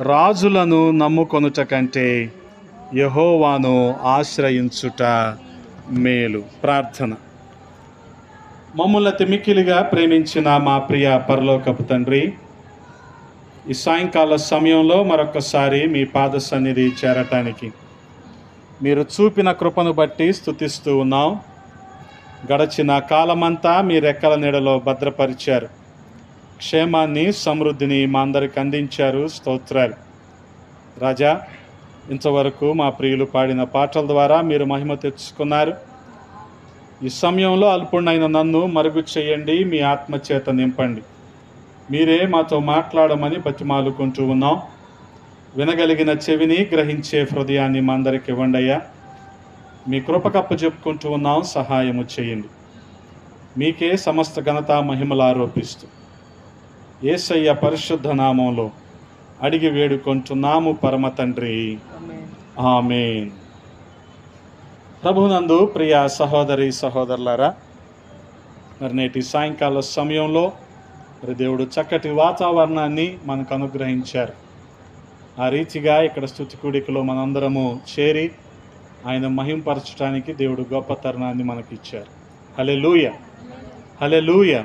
రాజులను నమ్ముకొనుట కంటే యహోవాను ఆశ్రయించుట మేలు. ప్రార్థన. మమ్మల్ని తిమికిలిగా ప్రేమించిన మా ప్రియ పరలోకపు తండ్రి ఈ సాయంకాల సమయంలో మరొకసారి మీ పాద సన్నిధి చేరటానికి మీరు చూపిన కృపను బట్టి స్థుతిస్తూ ఉన్నాం. గడచిన కాలమంతా మీ రెక్కల నీడలో భద్రపరిచారు. క్షేమాన్ని సమృద్ధిని మా అందరికి అందించారు స్తోత్రాలు. రాజా ఇంతవరకు మా ప్రియులు పాడిన పాటల ద్వారా మీరు మహిమ తెచ్చుకున్నారు. ఈ సమయంలో అల్పుణ్ణైన నన్ను మరుగు చేయండి మీ ఆత్మచేత నింపండి. మీరే మాతో మాట్లాడమని బతిమాలుకుంటూ ఉన్నాం. వినగలిగిన చెవిని గ్రహించే హృదయాన్ని మా అందరికి ఇవ్వండి అయ్యా. మీ కృపకప్ప చెప్పుకుంటూ ఉన్నాం సహాయము చేయండి. మీకే సమస్త ఘనత మహిమలు ఆరోపిస్తూ. ఏసయ్య పరిశుద్ధ నామంలో అడిగి వేడుకొంటున్నాము పరమ తండ్రి. ఆమె ప్రభునందు ప్రియ సహోదరి సహోదరులారా మరి నేటి సాయంకాల సమయంలో మరి దేవుడు చక్కటి వాతావరణాన్ని మనకు అనుగ్రహించారు. ఆ రీతిగా ఇక్కడ స్థుతి కూడికలో మనందరము చేరి ఆయన మహింపరచడానికి దేవుడు గొప్ప తరుణాన్ని మనకిచ్చారు. హలే లూయ హలే లూయ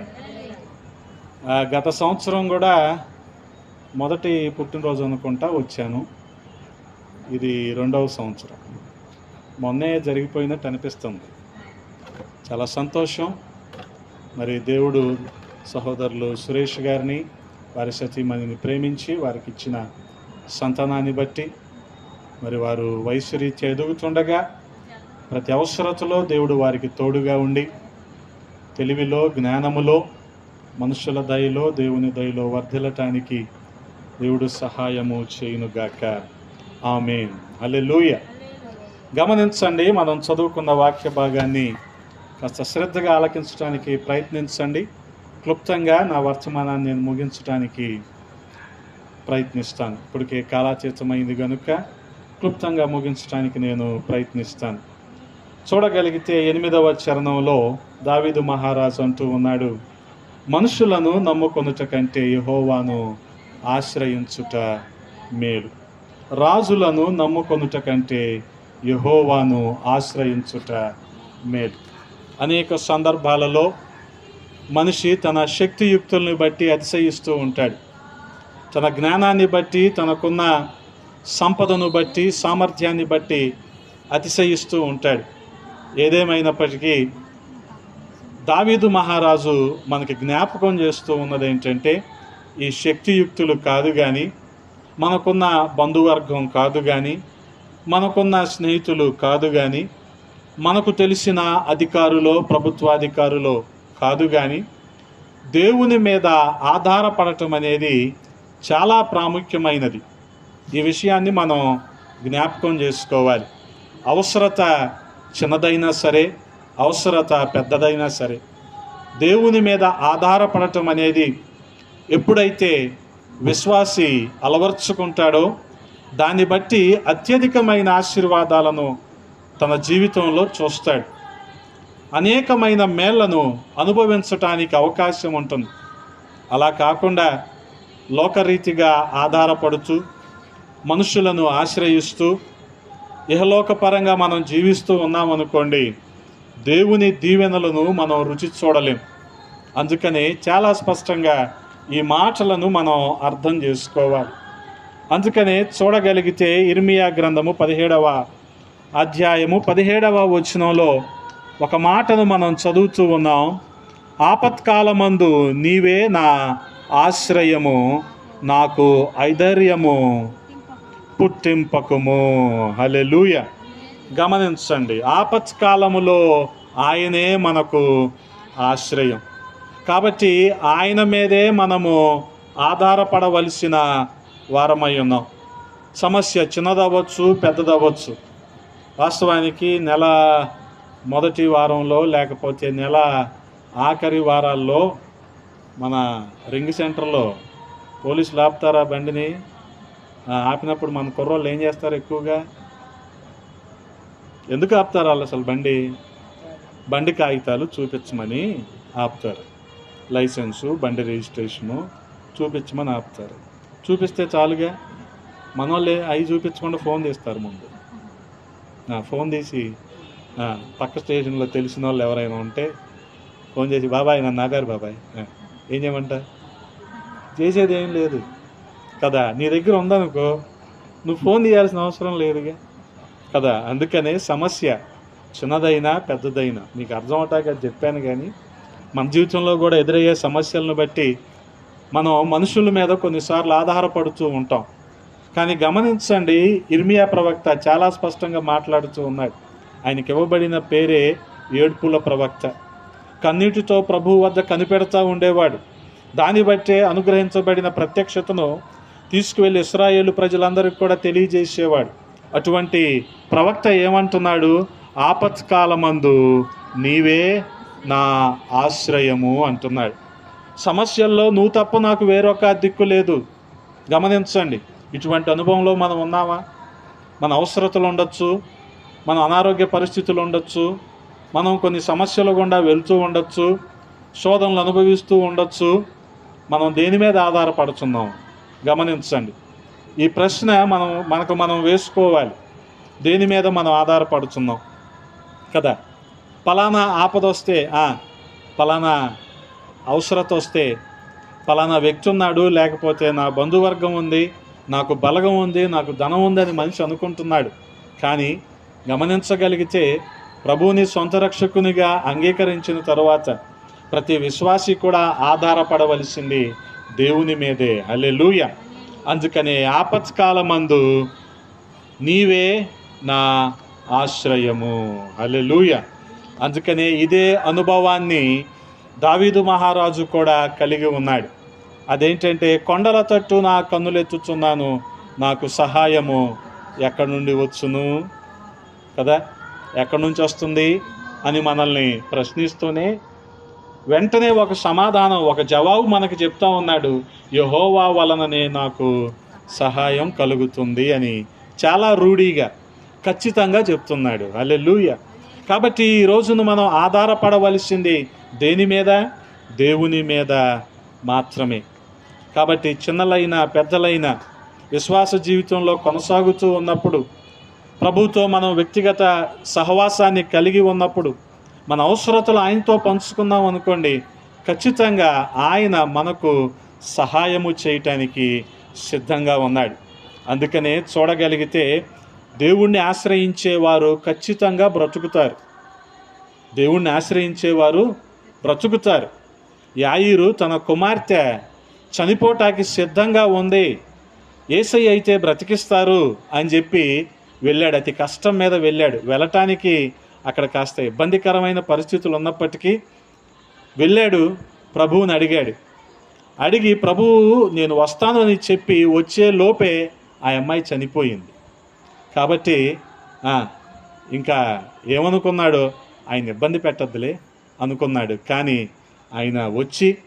గత సంవత్సరం కూడా మొదటి పుట్టినరోజు అనుకుంటా వచ్చాను. ఇది రెండవ సంవత్సరం. మొన్నే జరిగిపోయినట్టు అనిపిస్తుంది. చాలా సంతోషం. మరి దేవుడు సహోదరులు సురేష్ గారిని వారి సతీమణిని ప్రేమించి వారికి ఇచ్చిన సంతానాన్ని బట్టి మరి వారు వయసు రీత్యా ఎదుగుతుండగా ప్రతి అవసరతలో దేవుడు వారికి తోడుగా ఉండి తెలివిలో జ్ఞానములో మనుషుల దయలో దేవుని దయలో వర్ధిల్లటానికి దేవుడు సహాయము చేయునుగాక. ఆమెన్. లూయ గమనించండి మనం చదువుకున్న వాక్య భాగాన్ని కాస్త శ్రద్ధగా ఆలకించడానికి ప్రయత్నించండి. క్లుప్తంగా నా వర్తమానాన్ని నేను ముగించడానికి ప్రయత్నిస్తాను. ఇప్పటికే కాలాతీతమైంది కనుక క్లుప్తంగా ముగించడానికి నేను ప్రయత్నిస్తాను. చూడగలిగితే ఎనిమిదవ చరణంలో దావీదు మహారాజు అంటూ ఉన్నాడు మనుషులను నమ్ముకొనుట కంటే యహోవాను ఆశ్రయించుట మేలు. రాజులను నమ్ముకొనుట కంటే యహోవాను ఆశ్రయించుట మేలు. అనేక సందర్భాలలో మనిషి తన శక్తియుక్తుల్ని బట్టి అతిశయిస్తూ ఉంటాడు. తన జ్ఞానాన్ని బట్టి తనకున్న సంపదను బట్టి సామర్థ్యాన్ని బట్టి అతిశయిస్తూ ఉంటాడు. ఏదేమైనప్పటికీ దావీదు మహారాజు మనకి జ్ఞాపకం చేస్తూ ఉన్నది ఏంటంటే ఈ శక్తియుక్తులు కాదు కానీ మనకున్న బంధువర్గం కాదు కానీ మనకున్న స్నేహితులు కాదు కానీ మనకు తెలిసిన అధికారులో ప్రభుత్వాధికారులో కాదు కానీ దేవుని మీద ఆధారపడటం అనేది చాలా ప్రాముఖ్యమైనది. ఈ విషయాన్ని మనం జ్ఞాపకం చేసుకోవాలి. అవసరత చిన్నదైనా సరే అవసరత పెద్దదైనా సరే దేవుని మీద ఆధారపడటం అనేది ఎప్పుడైతే విశ్వాసి అలవర్చుకుంటాడో దాన్ని బట్టి అత్యధికమైన ఆశీర్వాదాలను తన జీవితంలో చూస్తాడు. అనేకమైన మేళ్ళను అనుభవించటానికి అవకాశం ఉంటుంది. అలా కాకుండా లోకరీతిగా ఆధారపడుతూ మనుషులను ఆశ్రయిస్తూ ఇహలోకపరంగా మనం జీవిస్తూ ఉన్నామనుకోండి దేవుని దీవెనలను మనం రుచి చూడలేం. అందుకని చాలా స్పష్టంగా ఈ మాటలను మనం అర్థం చేసుకోవాలి. అందుకనే చూడగలిగితే ఇర్మియా గ్రంథము పదిహేడవ అధ్యాయము పదిహేడవ వచనంలో ఒక మాటను మనం చదువుతూ ఉన్నాం. ఆపత్కాలమందు నీవే నా ఆశ్రయము నాకు ఐధైర్యము పుట్టింపకము. హలెలూయ గమనించండి. ఆపత్కాలములో ఆయనే మనకు ఆశ్రయం. కాబట్టి ఆయన మీదే మనము ఆధారపడవలసిన వారమై ఉన్నాం సమస్య చిన్నదవ్వచ్చు పెద్దదవ్వచ్చు. వాస్తవానికి నెల మొదటి వారంలో లేకపోతే నెల ఆఖరి వారాల్లో మన రింగ్ సెంటర్లో పోలీసులు ఆపుతారా బండిని? ఆపినప్పుడు మన కుర్రోళ్ళు ఏం చేస్తారు ఎక్కువగా? ఎందుకు ఆపుతారు వాళ్ళు అసలు బండి? బండి కాగితాలు చూపించమని ఆపుతారు. లైసెన్సు బండి రిజిస్ట్రేషను చూపించమని ఆపుతారు. చూపిస్తే చాలుగా. మన వాళ్ళే అవి చూపించకుండా ఫోన్ తీస్తారు ముందు. ఫోన్ తీసి పక్క స్టేషన్లో తెలిసిన వాళ్ళు ఎవరైనా ఉంటే ఫోన్ చేసి బాబాయ్ నన్ను ఆపారు బాబాయ్. ఏం చేయమంట? చేసేది ఏం లేదు. కదా నీ దగ్గర ఉందనుకో నువ్వు ఫోన్ తీయాల్సిన అవసరం లేదుగా. కదా అందుకనే సమస్య చిన్నదైనా పెద్దదైనా. మీకు అర్థం అవటాక చెప్పాను కానీ. మన జీవితంలో కూడా ఎదురయ్యే సమస్యలను బట్టి మనం మనుషుల మీద కొన్నిసార్లు ఆధారపడుతూ ఉంటాం. కానీ గమనించండి ఇర్మియా ప్రవక్త చాలా స్పష్టంగా మాట్లాడుతూ ఉన్నాడు. ఆయనకి ఇవ్వబడిన పేరే ఏడ్పుల ప్రవక్త. కన్నీటితో ప్రభు వద్ద కనిపెడతా ఉండేవాడు. దాన్ని బట్టే అనుగ్రహించబడిన ప్రత్యక్షతను తీసుకువెళ్ళి ఇస్రాయేలు ప్రజలందరికీ కూడా తెలియజేసేవాడు. అటువంటి ప్రవక్త ఏమంటున్నాడు? ఆపత్కాలమందు నీవే నా ఆశ్రయము అంటున్నాడు. సమస్యల్లో నువ్వు తప్ప నాకు వేరొక దిక్కు లేదు. గమనించండి ఇటువంటి అనుభవంలో మనం ఉన్నామా? మన అవసరతలు ఉండొచ్చు మన అనారోగ్య పరిస్థితులు ఉండొచ్చు మనం కొన్ని సమస్యల గుండా వెళ్తూ ఉండొచ్చు శోధనలు అనుభవిస్తూ ఉండొచ్చు మనం దేని మీద ఆధారపడుతున్నాం గమనించండి. ఈ ప్రశ్న మనం మనకు మనం వేసుకోవాలి. దేని మీద మనం ఆధారపడుతున్నాం కదా? పలానా ఆపద వస్తే పలానా అవసరత వస్తే పలానా వ్యక్తి ఉన్నాడు లేకపోతే నా బంధువర్గం ఉంది నాకు బలగం ఉంది నాకు ధనం ఉందని మనిషి అనుకుంటున్నాడు. కానీ గమనించగలిగితే ప్రభువుని సొంత రక్షకునిగా అంగీకరించిన తరువాత ప్రతి విశ్వాసి కూడా ఆధారపడవలసింది దేవుని మీదే. అల్లెలూయ అందుకనే ఆపత్కాలమందు నీవే నా ఆశ్రయము. అల్లెలూయ అందుకనే ఇదే అనుభవాన్ని దావీదు మహారాజు కూడా కలిగి ఉన్నాడు. అదేంటంటే కొండల తట్టు నా కన్నులెత్తుచున్నాను నాకు సహాయము ఎక్కడి నుండి వచ్చును? కదా? ఎక్కడి నుంచి వస్తుంది? అని మనల్ని ప్రశ్నిస్తూనే వెంటనే ఒక సమాధానం ఒక జవాబు మనకు చెప్తా ఉన్నాడు యహోవా వలననే నాకు సహాయం కలుగుతుంది అని చాలా రూఢీగా ఖచ్చితంగా చెప్తున్నాడు. అల్లె లూయ కాబట్టి ఈ రోజున మనం ఆధారపడవలసింది దేని మీద? దేవుని మీద మాత్రమే. కాబట్టి చిన్నలైన పెద్దలైన విశ్వాస జీవితంలో కొనసాగుతూ ఉన్నప్పుడు ప్రభుతో మనం వ్యక్తిగత సహవాసాన్ని కలిగి ఉన్నప్పుడు మన అవసరతలు ఆయనతో పంచుకున్నాం అనుకోండి. ఖచ్చితంగా ఆయన మనకు సహాయము చేయటానికి సిద్ధంగా ఉన్నాడు. అందుకనే చూడగలిగితే దేవుణ్ణి ఆశ్రయించేవారు ఖచ్చితంగా బ్రతుకుతారు. దేవుణ్ణి ఆశ్రయించేవారు బ్రతుకుతారు. యాయిరు తన కుమార్తె చనిపోటానికి సిద్ధంగా ఉంది. ఏసై అయితే బ్రతికిస్తారు అని చెప్పి వెళ్ళాడు. అతి కష్టం మీద వెళ్ళాడు. వెళ్ళటానికి అక్కడ కాస్త ఇబ్బందికరమైన పరిస్థితులు ఉన్నప్పటికీ వెళ్ళాడు ప్రభువుని అడిగాడు. అడిగి ప్రభువు నేను వస్తాను అని చెప్పి వచ్చే లోపే ఆ అమ్మాయి చనిపోయింది. కాబట్టి ఇంకా ఏమనుకున్నాడో ఆయన ఇబ్బంది పెట్టద్దులే అనుకున్నాడు. కానీ ఆయన వచ్చి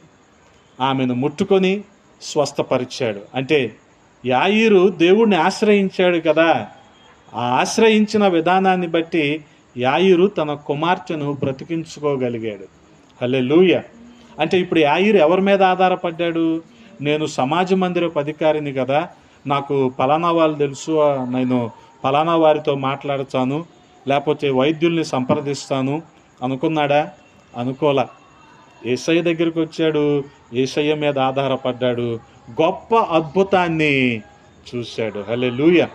ఆమెను ముట్టుకొని స్వస్థపరిచాడు. అంటే యాయిరు దేవుణ్ణి ఆశ్రయించాడు కదా. ఆ ఆశ్రయించిన విధానాన్ని బట్టి యాయిరు తన కుమార్తెను బ్రతికించుకోగలిగాడు. హల్లెలూయ. అంటే ఇప్పుడు యాయిరు ఎవరి మీద ఆధారపడ్డాడు? నేను సమాజ మందిరపు అధికారిని కదా. నాకు పలానా వాళ్ళు తెలుసు నేను పలానా వారితో మాట్లాడతాను లేకపోతే వైద్యుల్ని సంప్రదిస్తాను అనుకున్నాడా? అనుకోలా. ఏసయ్య దగ్గరికి వచ్చాడు ఏసయ్య మీద ఆధారపడ్డాడు. గొప్ప అద్భుతాన్ని చూశాడు. హలే లూయ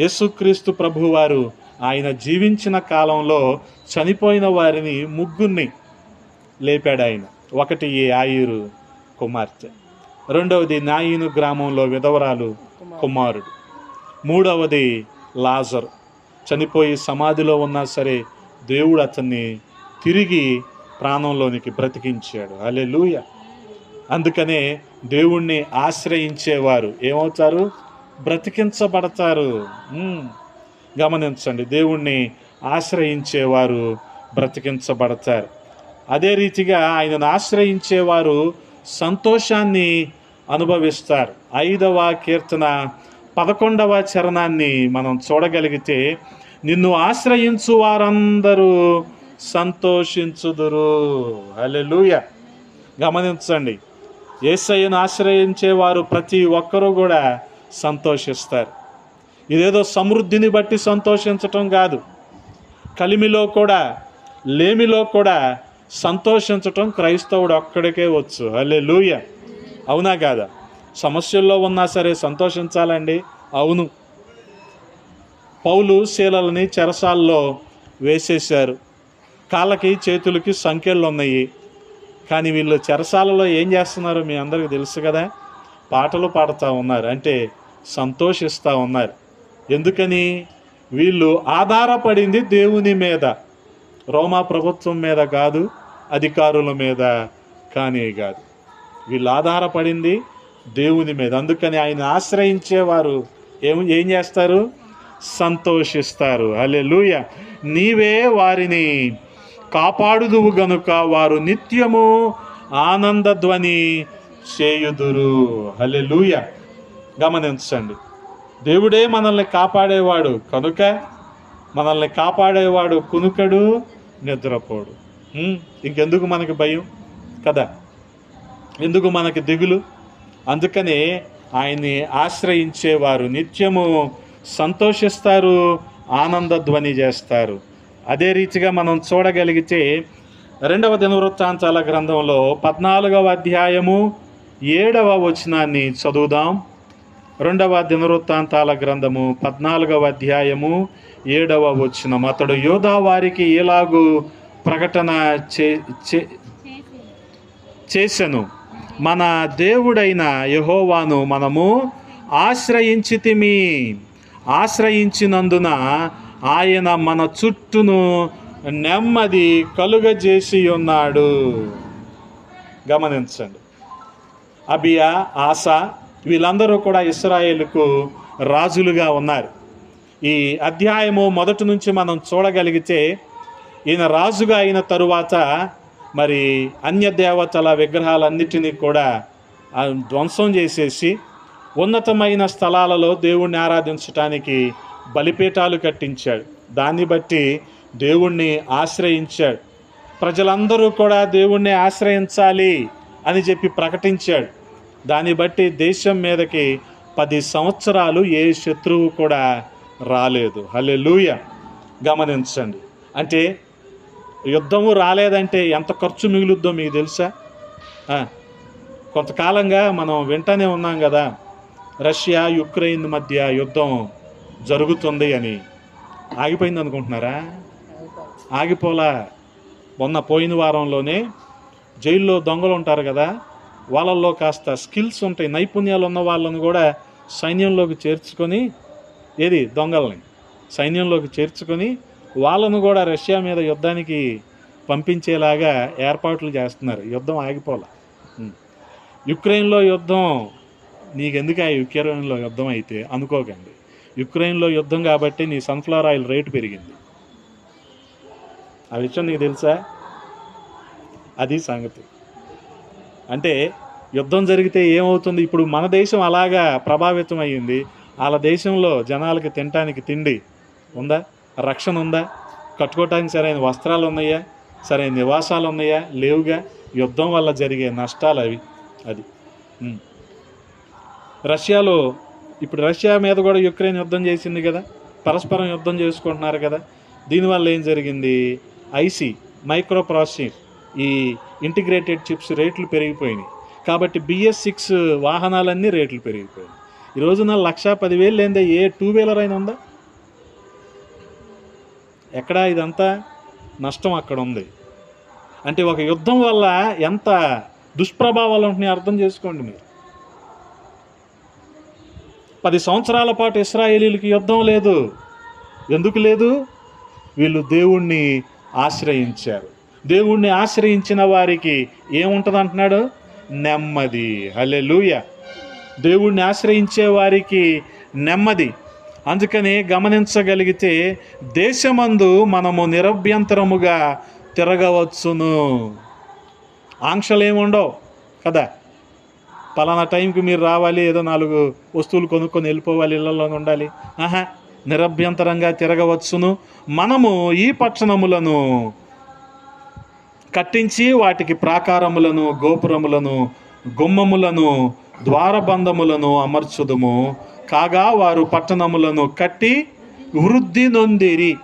యేసుక్రీస్తు ప్రభువారు ఆయన జీవించిన కాలంలో చనిపోయిన వారిని ముగ్గురిని లేపాడు ఆయన. ఒకటి ఈ ఆయురు కుమార్తె. రెండవది నాయిను గ్రామంలో విధవరాలు కుమారుడు. మూడవది లాజర్. చనిపోయి సమాధిలో ఉన్నా సరే దేవుడు అతన్ని తిరిగి ప్రాణంలోనికి బ్రతికించాడు. అలే లూయ అందుకనే దేవుణ్ణి ఆశ్రయించేవారు. ఏమవుతారు? బ్రతికించబడతారు. గమనించండి. దేవుణ్ణి ఆశ్రయించేవారు బ్రతికించబడతారు. అదే రీతిగా ఆయనను ఆశ్రయించేవారు సంతోషాన్ని అనుభవిస్తారు. ఐదవ కీర్తన పదకొండవ చరణాన్ని మనం చూడగలిగితే నిన్ను ఆశ్రయించు వారందరూ సంతోషించుదురు. హల్లెలూయా. గమనించండి. ఏసయ్యను ఆశ్రయించేవారు ప్రతి ఒక్కరూ కూడా సంతోషిస్తారు. ఇదేదో సమృద్ధిని బట్టి సంతోషించటం కాదు. కలిమిలో కూడా లేమిలో కూడా సంతోషించటం క్రైస్తవుడు ఒక్కడికే వచ్చు. అల్లే లూయ అవునా కాదా? సమస్యల్లో ఉన్నా సరే సంతోషించాలండి. అవును. పౌలు శీలలని చెరసాల్లో వేసేశారు. కాళ్ళకి చేతులకి సంఖ్యలు ఉన్నాయి కానీ వీళ్ళు చెరసాలలో ఏం చేస్తున్నారో మీ అందరికీ తెలుసు కదా? పాటలు పాడుతూ ఉన్నారు. అంటే సంతోషిస్తూ ఉన్నారు. ఎందుకని? వీళ్ళు ఆధారపడింది దేవుని మీద. రోమా ప్రభుత్వం మీద కాదు అధికారుల మీద కానీ కాదు. వీళ్ళు ఆధారపడింది దేవుని మీద. అందుకని ఆయన ఆశ్రయించేవారు ఏం ఏం చేస్తారు? సంతోషిస్తారు. అలే నీవే వారిని కాపాడుదువు గనుక వారు నిత్యము ఆనందధ్వని చేయుదురు. హలే గమనించండి. దేవుడే మనల్ని కాపాడేవాడు కనుక మనల్ని కాపాడేవాడు కునుకడు నిద్రపోడు. ఇంకెందుకు మనకి భయం? కదా? ఎందుకు మనకి దిగులు? అందుకనే ఆయన్ని ఆశ్రయించేవారు. నిత్యము సంతోషిస్తారు ఆనంద ధ్వని చేస్తారు. అదే రీతిగా మనం చూడగలిగితే రెండవ దినవృత్తాంతాల గ్రంథంలో పద్నాలుగవ అధ్యాయము ఏడవ వచనాన్ని చదువుదాం. రెండవ దినవృత్తాంతాల గ్రంథము పద్నాలుగవ అధ్యాయము ఏడవ వచనం అతడు యోధా వారికి ఎలాగూ ప్రకటన చే చే- చేసెను. మన దేవుడైన యహోవాను మనము ఆశ్రయించితిమి. ఆశ్రయించినందున ఆయన మన చుట్టూను నెమ్మది కలుగజేసి ఉన్నాడు గమనించండి. అబియా ఆశ వీళ్ళందరూ కూడా ఇస్రాయేల్కు రాజులుగా ఉన్నారు. ఈ అధ్యాయము మొదటి నుంచి మనం చూడగలిగితే ఈయన రాజుగా అయిన తరువాత మరి అన్య దేవతల విగ్రహాలన్నిటినీ కూడా ధ్వంసం చేసేసి ఉన్నతమైన స్థలాలలో దేవుణ్ణి ఆరాధించటానికి బలిపీఠాలు కట్టించాడు. దాన్ని బట్టి దేవుణ్ణి ఆశ్రయించాడు. ప్రజలందరూ కూడా దేవుణ్ణి ఆశ్రయించాలి అని చెప్పి ప్రకటించాడు. దాన్ని బట్టి దేశం మీదకి పది సంవత్సరాలు ఏ శత్రువు కూడా రాలేదు. హలే గమనించండి. అంటే యుద్ధము రాలేదంటే ఎంత ఖర్చు మిగులుద్దో మీకు తెలుసా? కొంతకాలంగా మనం వింటనే ఉన్నాం కదా రష్యా యుక్రెయిన్ మధ్య యుద్ధం జరుగుతుంది అని. ఆగిపోయింది అనుకుంటున్నారా? ఆగిపోలా. మొన్న పోయిన వారంలోనే జైల్లో దొంగలు ఉంటారు కదా వాళ్ళల్లో కాస్త స్కిల్స్ ఉంటాయి నైపుణ్యాలు ఉన్న వాళ్ళను కూడా సైన్యంలోకి చేర్చుకొని ఏది? దొంగల్ని. సైన్యంలోకి చేర్చుకొని వాళ్ళను కూడా రష్యా మీద యుద్ధానికి పంపించేలాగా ఏర్పాట్లు చేస్తున్నారు. యుద్ధం ఆగిపోలే. యుక్రెయిన్లో యుద్ధం నీకెందుకు ఆ యుక్రెయిన్లో యుద్ధం అయితే? అనుకోకండి. యుక్రెయిన్లో యుద్ధం కాబట్టి నీ సన్ఫ్లవర్ ఆయిల్ రేటు పెరిగింది. ఆ విషయం నీకు తెలుసా? అది సంగతి. అంటే యుద్ధం జరిగితే ఏమవుతుంది? ఇప్పుడు మన దేశం అలాగా ప్రభావితం అయ్యింది. వాళ్ళ దేశంలో జనాలకి తినటానికి తిండి ఉందా? రక్షణ ఉందా? కట్టుకోవటానికి సరైన వస్త్రాలు ఉన్నాయా? సరైన నివాసాలు ఉన్నాయా? లేవుగా? యుద్ధం వల్ల జరిగే నష్టాలు అవి. అది. రష్యాలో ఇప్పుడు రష్యా మీద కూడా యుక్రెయిన్ యుద్ధం చేసింది కదా? పరస్పరం యుద్ధం చేసుకుంటున్నారు కదా? దీనివల్ల ఏం జరిగింది? ఐసీ మైక్రో ప్రాసెసింగ్ ఈ ఇంటిగ్రేటెడ్ చిప్స్ రేట్లు పెరిగిపోయినాయి. కాబట్టి బిఎస్ సిక్స్ వాహనాలన్నీ రేట్లు పెరిగిపోయాయి. ఈ రోజున లక్ష పదివేలు లేదా ఏ టూ వీలర్ అయినా ఉందా? ఎక్కడ ఇదంతా నష్టం అక్కడ ఉంది. అంటే ఒక యుద్ధం వల్ల ఎంత దుష్ప్రభావాలు ఉంటున్నాయి అర్థం చేసుకోండి మీరు. పది సంవత్సరాల పాటు ఇస్రాయేలీలకి యుద్ధం లేదు. ఎందుకు లేదు? వీళ్ళు దేవుణ్ణి ఆశ్రయించారు. దేవుణ్ణి ఆశ్రయించిన వారికి ఏముంటుంది అంటున్నాడు నెమ్మది. హల్లెలూయా. దేవుణ్ణి ఆశ్రయించే వారికి నెమ్మది. అందుకని గమనించగలిగితే దేశమందు మనము నిరభ్యంతరముగా తిరగవచ్చును. ఆంక్షలు ఏముండవు కదా? పలానా టైంకి మీరు రావాలి ఏదో నాలుగు వస్తువులు కొనుక్కొని వెళ్ళిపోవాలి ఇళ్ళలో ఉండాలి. ఆహా నిరభ్యంతరంగా తిరగవచ్చును. మనము ఈ పట్టణములను కట్టించి వాటికి ప్రాకారములను గోపురములను గుమ్మములను ద్వారబంధములను అమర్చుదుము. కాగా వారు పట్టణములను కట్టి వృద్ధి నొందిరి.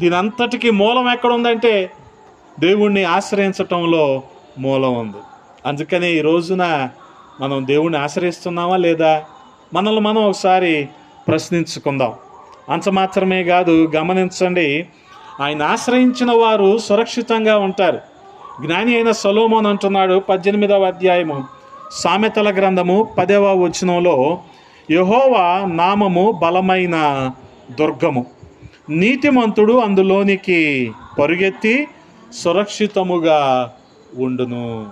దీనంతటికి మూలం ఎక్కడ ఉందంటే దేవుణ్ణి ఆశ్రయించటంలో మూలం ఉంది. అందుకనే ఈ రోజున మనం దేవుణ్ణి ఆశ్రయిస్తున్నామా లేదా మనల్ని మనం ఒకసారి ప్రశ్నించుకుందాం. అంత మాత్రమే కాదు గమనించండి ఆయన ఆశ్రయించిన వారు సురక్షితంగా ఉంటారు. జ్ఞాని అయిన సొలోమోన్ అంటున్నాడు పద్దెనిమిదవ అధ్యాయము. సామెతల గ్రంథము పదవ వచనంలో యహోవా నామము బలమైన దుర్గము. నీతిమంతుడు అందులోనికి పరుగెత్తి సురక్షితముగా ఉండును.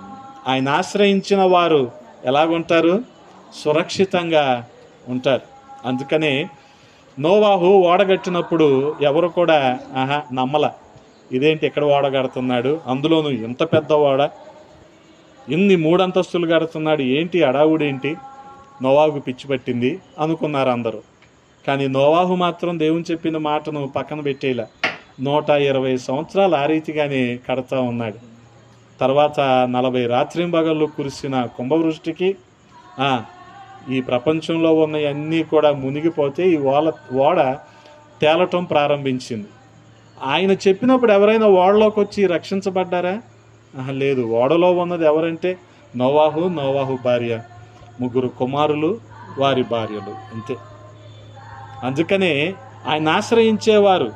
ఆయన ఆశ్రయించిన వారు ఎలాగుంటారు? సురక్షితంగా ఉంటారు. అందుకనే నోవాహు ఓడగట్టినప్పుడు ఎవరు కూడా ఆహా నమ్మల. ఇదేంటి ఎక్కడ ఓడగడుతున్నాడు అందులోను ఇంత పెద్ద ఓడ. ఇన్ని మూడంతస్తులు కడుతున్నాడు ఏంటి అడావుడేంటి? నోవాహుకు పిచ్చి పట్టింది అనుకున్నారు అందరూ. కానీ నోవాహు మాత్రం దేవుని చెప్పిన మాటను పక్కన పెట్టేలా నూట ఇరవై సంవత్సరాలు ఆ రీతిగానే కడతా ఉన్నాడు. తర్వాత నలభై రాత్రింబగళ్ళు కురిసిన కుంభవృష్టికి ఈ ప్రపంచంలో ఉన్నవన్నీ కూడా మునిగిపోతే ఈ ఓల ఓడ తేలటం ప్రారంభించింది. ఆయన చెప్పినప్పుడు ఎవరైనా ఓడలోకి వచ్చి రక్షించబడ్డారా? లేదు. ఓడలో ఉన్నది ఎవరంటే నోవాహు నోవాహు భార్య ముగ్గురు కుమారులు వారి భార్యలు. అంతే. అందుకనే ఆయన ఆశ్రయించేవారు.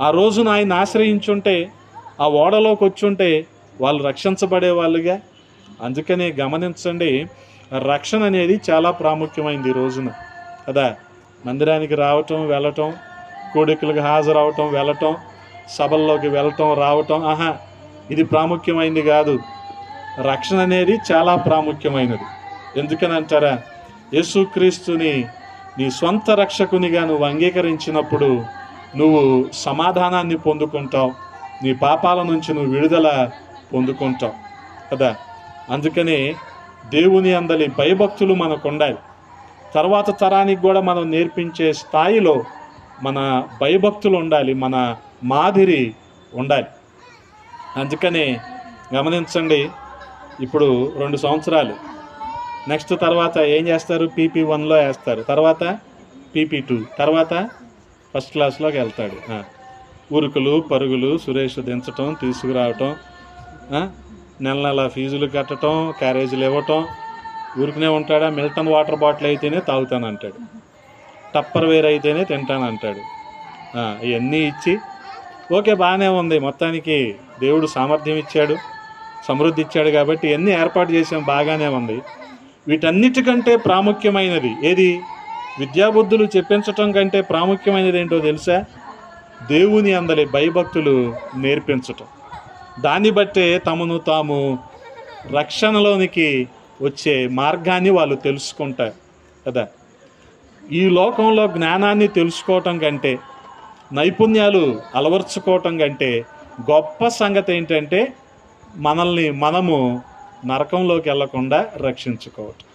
ఆ రోజున ఆయన ఆశ్రయించుంటే ఆ ఓడలోకి వచ్చుంటే వాళ్ళు రక్షించబడే వాళ్ళుగా అందుకనే గమనించండి రక్షణ అనేది చాలా ప్రాముఖ్యమైంది ఈ రోజున. కదా? మందిరానికి రావటం వెళ్ళటం కోడికలకు హాజరవటం వెళ్ళటం సభల్లోకి వెళ్ళటం రావటం ఆహా ఇది ప్రాముఖ్యమైంది కాదు. రక్షణ అనేది చాలా ప్రాముఖ్యమైనది. ఎందుకని అంటారా? యేసుక్రీస్తుని నీ స్వంత రక్షకునిగా నువ్వు అంగీకరించినప్పుడు నువ్వు సమాధానాన్ని పొందుకుంటావు. నీ పాపాల నుంచి నువ్వు విడుదల పొందుకుంటావు. కదా? అందుకనే దేవుని అందలి భయభక్తులు మనకు ఉండాలి తర్వాత తరానికి కూడా మనం నేర్పించే స్థాయిలో మన భయభక్తులు ఉండాలి మన మాదిరి ఉండాలి. అందుకనే గమనించండి ఇప్పుడు రెండు సంవత్సరాలు. నెక్స్ట్ తర్వాత ఏం చేస్తారు? పీపీ వన్లో వేస్తారు. తర్వాత పీపీ టూ. తర్వాత ఫస్ట్ క్లాస్లోకి వెళ్తాడు. ఉరుకులు పరుగులు సురేష్ దించటం తీసుకురావటం నెల నెల ఫీజులు కట్టడం క్యారేజీలు ఇవ్వటం ఊరికనే ఉంటాడా? మిల్టన్ వాటర్ బాటిల్ అయితేనే తాగుతానంటాడు టప్పర్ వేర్ అయితేనే తింటానంటాడు ఇవన్నీ ఇచ్చి ఓకే బాగానే ఉంది. మొత్తానికి దేవుడు సామర్థ్యం ఇచ్చాడు సమృద్ధి ఇచ్చాడు కాబట్టి ఇవన్నీ ఏర్పాటు చేసాం బాగానే ఉంది. వీటన్నిటికంటే ప్రాముఖ్యమైనది ఏది? విద్యాబుద్ధులు చెప్పించటం కంటే ప్రాముఖ్యమైనది ఏంటో తెలుసా? దేవుని అందలి భయభక్తులు నేర్పించటం. దాన్ని బట్టే తమను తాము రక్షణలోనికి వచ్చే మార్గాన్ని వాళ్ళు తెలుసుకుంటారు కదా. ఈ లోకంలో జ్ఞానాన్ని తెలుసుకోవటం కంటే నైపుణ్యాలు అలవర్చుకోవటం కంటే గొప్ప సంగతి ఏంటంటే మనల్ని మనము నరకంలోకి వెళ్ళకుండా రక్షించుకోవటం.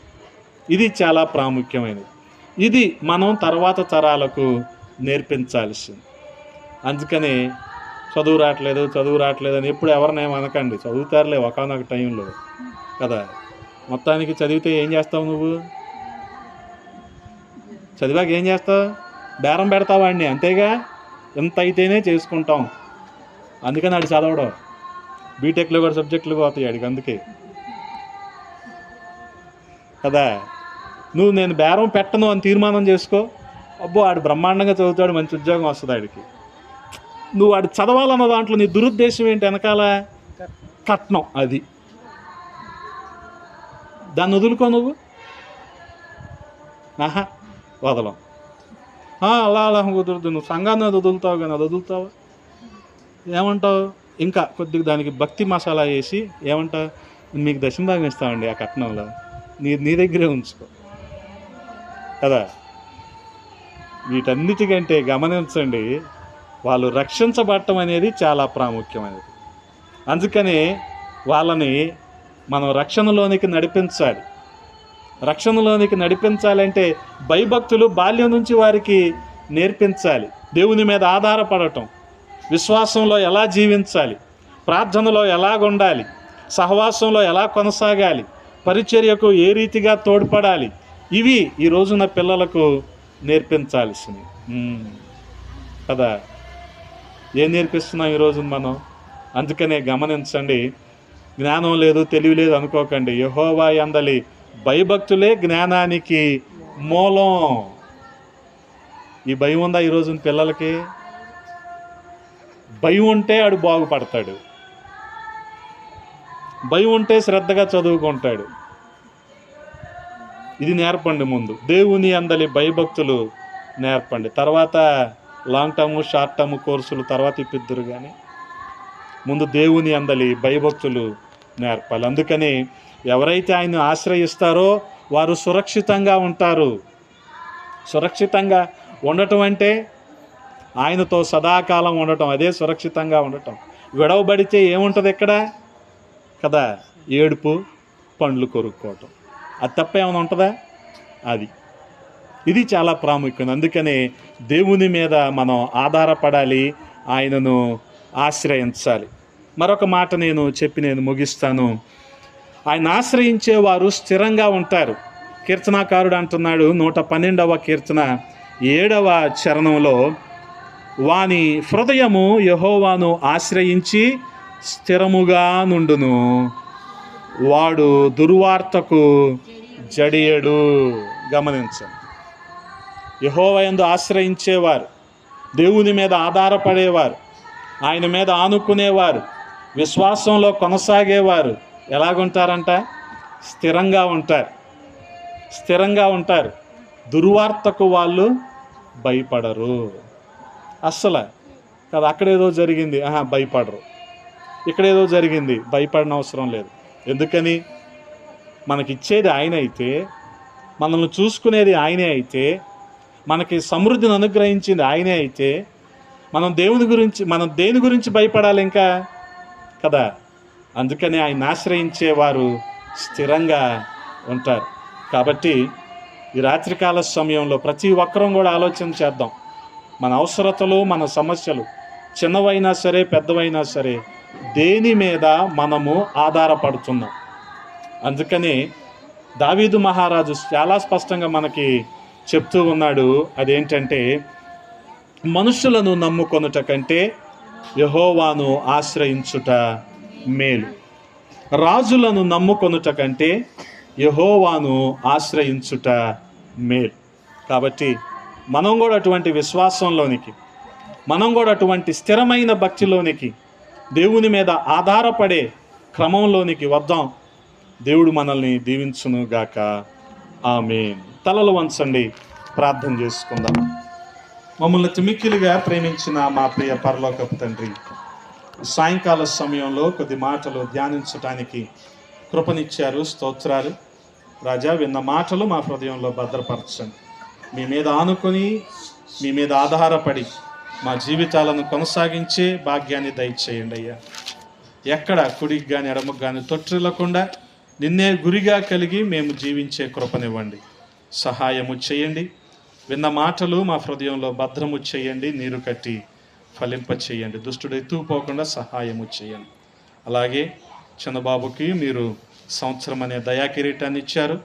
ఇది చాలా ప్రాముఖ్యమైనది. ఇది మనం తర్వాత తరాలకు నేర్పించాల్సింది. అందుకని చదువు రావట్లేదు చదువు రావట్లేదు అని ఎప్పుడు ఎవరినేం అనకండి. చదువుతారులే ఒకనొక టైంలో. కదా? మొత్తానికి చదివితే ఏం చేస్తావు నువ్వు? చదివాక ఏం చేస్తావు? బేరం పెడతావా అండి అంతేగా? ఎంత అయితేనే చేసుకుంటాం. అందుకని ఆడు చదవడం. బీటెక్లో కూడా సబ్జెక్టులు పోతాయి ఆడికి అందుకే. కదా? నువ్వు నేను బేరం పెట్టను అని తీర్మానం చేసుకో. అబ్బో ఆడు బ్రహ్మాండంగా చదువుతాడు మంచి ఉద్యోగం వస్తుంది ఆడికి. నువ్వు వాడు చదవాలన్న దాంట్లో నీ దురుద్దేశం ఏంటి వెనకాల? కట్నం అది. దాన్ని వదులుకో నువ్వు. ఆహా వదలం. అలా అలా కుదురుతుంది నువ్వు సంఘాన్ని అది వదులుతావు కానీ అది వదులుతావా? ఏమంటావు? ఇంకా కొద్దిగా దానికి భక్తి మసాలా వేసి ఏమంటావు? మీకు దశంభాగం ఇస్తామండి ఆ కట్నంలో. నీ నీ దగ్గరే ఉంచుకో. కదా? వీటన్నిటికంటే గమనించండి వాళ్ళు రక్షించబడటం అనేది చాలా ప్రాముఖ్యమైనది. అందుకని వాళ్ళని మనం రక్షణలోనికి నడిపించాలి. రక్షణలోనికి నడిపించాలంటే భయభక్తులు బాల్యం నుంచి వారికి నేర్పించాలి. దేవుని మీద ఆధారపడటం విశ్వాసంలో ఎలా జీవించాలి ప్రార్థనలో ఎలాగుండాలి సహవాసంలో ఎలా కొనసాగాలి పరిచర్యకు ఏ రీతిగా తోడ్పడాలి ఇవి ఈ రోజున పిల్లలకు నేర్పించాల్సినవి. కదా? ఏం నేర్పిస్తున్నాం ఈరోజు మనం? అందుకనే గమనించండి జ్ఞానం లేదు తెలివి లేదు అనుకోకండి. యహోవా అందలి భయభక్తులే జ్ఞానానికి మూలం. ఈ భయం ఉందా ఈ రోజున పిల్లలకి? భయం ఉంటే ఆడు బాగుపడతాడు. భయం ఉంటే శ్రద్ధగా చదువుకుంటాడు. ఇది నేర్పండి ముందు. దేవుని అందలి భయభక్తులు నేర్పండి. తర్వాత లాంగ్ టర్మ్ షార్ట్ టర్మ్ కోర్సులు తర్వాత ఇప్పిద్దరు కానీ ముందు దేవుని అందలి భయభక్తులు నేర్పాలి. అందుకని ఎవరైతే ఆయన ఆశ్రయిస్తారో వారు సురక్షితంగా ఉంటారు. సురక్షితంగా ఉండటం అంటే ఆయనతో సదాకాలం ఉండటం అదే సురక్షితంగా ఉండటం. విడవబడితే ఏముంటుంది ఇక్కడ? కదా ఏడుపు పండ్లు కొరుక్కోవటం. అది తప్ప ఏమైనా ఉంటుందా? అది. ఇది చాలా ప్రాముఖ్యం. అందుకనే దేవుని మీద మనం ఆధారపడాలి ఆయనను ఆశ్రయించాలి. మరొక మాట నేను చెప్పి నేను ముగిస్తాను. ఆయన ఆశ్రయించే వారు స్థిరంగా ఉంటారు. కీర్తనాకారుడు అంటున్నాడు నూట పన్నెండవ కీర్తన ఏడవ చరణంలో వాని హృదయము యహోవాను ఆశ్రయించి స్థిరముగా నుండును. వాడు దుర్వార్తకు జడియడు. గమనించండి. యహోవయందు ఆశ్రయించేవారు. దేవుని మీద ఆధారపడేవారు. ఆయన మీద ఆనుకునేవారు. విశ్వాసంలో కొనసాగేవారు. ఎలాగుంటారంట? స్థిరంగా ఉంటారు. స్థిరంగా ఉంటారు. దుర్వార్తకు వాళ్ళు భయపడరు. అస్సలు. కదా అక్కడేదో జరిగింది. ఆహా భయపడరు. ఇక్కడేదో జరిగింది. భయపడిన అవసరం లేదు. ఎందుకని? మనకిచ్చేది ఆయన అయితే మనల్ని చూసుకునేది ఆయనే అయితే మనకి సమృద్ధిని అనుగ్రహించింది ఆయనే అయితే మనం దేవుని గురించి మనం దేని గురించి భయపడాలి ఇంకా? కదా? అందుకని ఆయన ఆశ్రయించేవారు స్థిరంగా ఉంటారు. కాబట్టి ఈ రాత్రికాల సమయంలో ప్రతి ఒక్కరం కూడా ఆలోచన చేద్దాం. మన అవసరతలు మన సమస్యలు చిన్నవైనా సరే పెద్దవైనా సరే దేని మీద మనము ఆధారపడుతున్నాం? అందుకని దావీదు మహారాజు చాలా స్పష్టంగా మనకి చెప్తూ ఉన్నాడు అదేంటంటే మనుషులను నమ్ముకొనుట కంటే యహోవాను ఆశ్రయించుట మేలు. రాజులను నమ్ముకొనుట కంటే యహోవాను ఆశ్రయించుట మేలు. కాబట్టి మనం కూడా అటువంటి విశ్వాసంలోనికి మనం కూడా అటువంటి స్థిరమైన భక్తిలోనికి దేవుని మీద ఆధారపడే క్రమంలోనికి వద్దాం. దేవుడు మనల్ని దీవించునుగాక. ఆమె తలలు వంచండి. ప్రార్థన చేసుకుందాం. మమ్మల్ని తిమిక్కిలిగా ప్రేమించిన మా ప్రియ పరలోకపు తండ్రి సాయంకాల సమయంలో కొద్ది మాటలు ధ్యానించటానికి కృపనిచ్చారు స్తోత్రాలు. రాజా విన్న మాటలు మా హృదయంలో భద్రపరచండి. మీ మీద ఆనుకొని మీ మీద ఆధారపడి మా జీవితాలను కొనసాగించే భాగ్యాన్ని దయచేయండి అయ్యా. ఎక్కడ కుడికి కానీ ఎడమకు కానీ తొట్టిల్లకుండా నిన్నే గురిగా కలిగి మేము జీవించే కృపనివ్వండి. సహాయము చేయండి. విన్న మాటలు మా హృదయంలో భద్రము చేయండి. నీరు కట్టి ఫలింప చేయండి. దుష్టుడు ఎత్తుకుపోకుండా సహాయము చేయండి. అలాగే చిన్నబాబుకి మీరు సంవత్సరం అనే దయా కిరీటాన్ని ఇచ్చారు.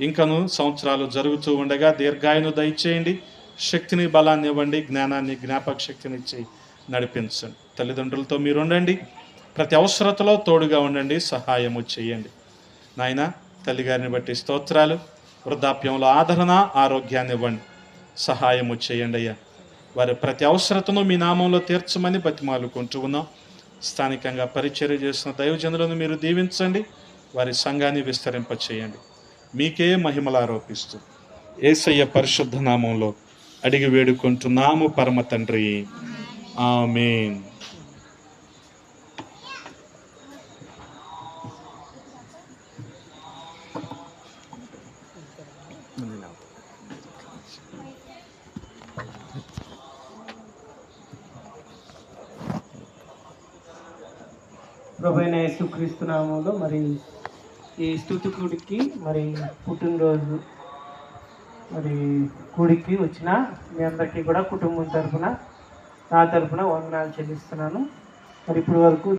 ఇంకను సంవత్సరాలు జరుగుతూ ఉండగా దీర్ఘాయును దయచేయండి. శక్తిని బలాన్ని ఇవ్వండి. జ్ఞానాన్ని జ్ఞాపక శక్తిని ఇచ్చి నడిపించండి. తల్లిదండ్రులతో మీరు ఉండండి. ప్రతి అవసరతలో తోడుగా ఉండండి. సహాయము చేయండి. నాయన తల్లిగారిని బట్టి స్తోత్రాలు. వృద్ధాప్యంలో ఆదరణ ఆరోగ్యాన్ని ఇవ్వండి సహాయము చేయండి అయ్యా వారి ప్రతి అవసరతను మీ నామంలో తీర్చమని బతిమాలుకుంటూ ఉన్నాం. స్థానికంగా పరిచర్య చేసిన దైవజనులను మీరు దీవించండి. వారి సంఘాన్ని విస్తరింప చేయండి మీకే మహిమలు ఆరోపిస్తూ ఏసయ్య పరిశుద్ధ నామంలో అడిగి వేడుకుంటున్నాము పరమ తండ్రి. ఆమెన్. ప్రభైన నామంలో మరి ఈ స్థుతి కూడికి మరి పుట్టినరోజు మరి కుడికి వచ్చిన మీ అందరికీ కూడా కుటుంబం తరఫున నా తరఫున వందనాలు చెల్లిస్తున్నాను. మరి ఇప్పటి వరకు